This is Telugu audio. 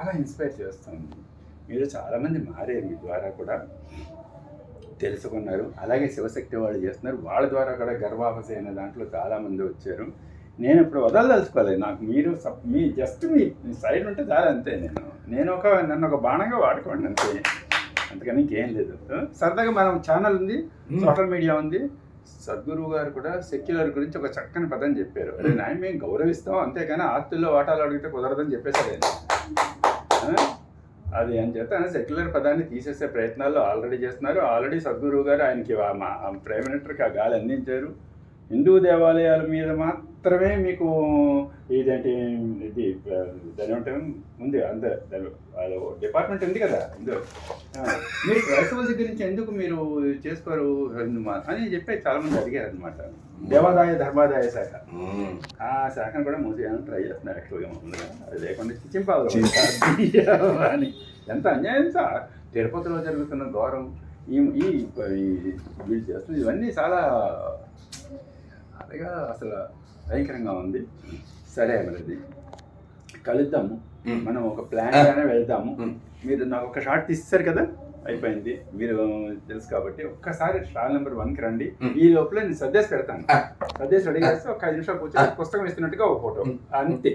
చాలా ఇన్స్పైర్ చేస్తుంది మీరు చాలామంది మారారు మీ ద్వారా కూడా. తెలుసుకున్నారు. అలాగే శివశక్తి వాళ్ళు చేస్తున్నారు. వాళ్ళ ద్వారా కూడా గర్భాపసి అనే దాంట్లో చాలామంది వచ్చారు. నేను ఇప్పుడు వదలదలుచుకోలేదు. నాకు మీరు సప్- మీ జస్ట్ మీ మీ సైడ్ ఉంటే చాలు అంతే నేను. నేను ఒక నన్ను ఒక బాణంగా వాడుకోండి అంతే. అంతకని ఇంకేం లేదు. సరదాగా మనం ఛానల్ ఉంది సోషల్ మీడియా ఉంది. సద్గురువు గారు కూడా సెక్యులర్ గురించి ఒక చక్కని పదం చెప్పారు. అదే నాయన మేము గౌరవిస్తాం అంతేగాని ఆస్తుల్లో వాటాలు అడిగితే కుదరదని చెప్పేశారు? అది అని చెప్తే ఆయన సెక్యులర్ పదాన్ని తీసేసే ప్రయత్నాలు ఆల్రెడీ చేస్తున్నారు. ఆల్రెడీ సద్గురువు గారు ఆయనకి మా ప్రైమ్ మినిస్టర్కి ఆ గాలి అందించారు. హిందూ దేవాలయాల మీద మాత్రమే మీకు ఇదేంటి ఇది దాని ఏమంటే ఉంది అంత. డిపార్ట్మెంట్ ఉంది కదా ఇందు ఆ, మీరు క్రైస్తవుల దగ్గర నుంచి ఎందుకు మీరు చేసుకోరు? అని చెప్పి చాలా మంది అడిగారు అనమాట దేవాదాయ ధర్మాదాయ శాఖ. ఆ శాఖను కూడా మూసేయాలని ట్రై చేస్తున్నారు యాక్చువల్గా ముందుగా. అది లేకుండా చింపాలి అని. ఎంత అన్యాయం సార్? తిరుపతిలో జరుగుతున్న గౌరవం ఈ ఈ వీళ్ళు చేస్తున్న ఇవన్నీ చాలా అదిగా అసలు భయంకరంగా ఉంది. సరే అన్నది కలుద్దాము. మనం ఒక ప్లాన్ గానే వెళ్దాము. మీరు నాకు ఒక షార్ట్ తీస్తారు కదా? అయిపోయింది. మీరు తెలుసు కాబట్టి ఒక్కసారి స్టాల్ నెంబర్ వన్కి రండి. ఈ లోపల నేను సర్దేసి పెడతాను. సర్దేసి రెడీ చేస్తే ఒక ఐదు నిమిషాలు కూర్చొని పుస్తకం ఇస్తున్నట్టుగా ఒక ఫోటో. అంతే.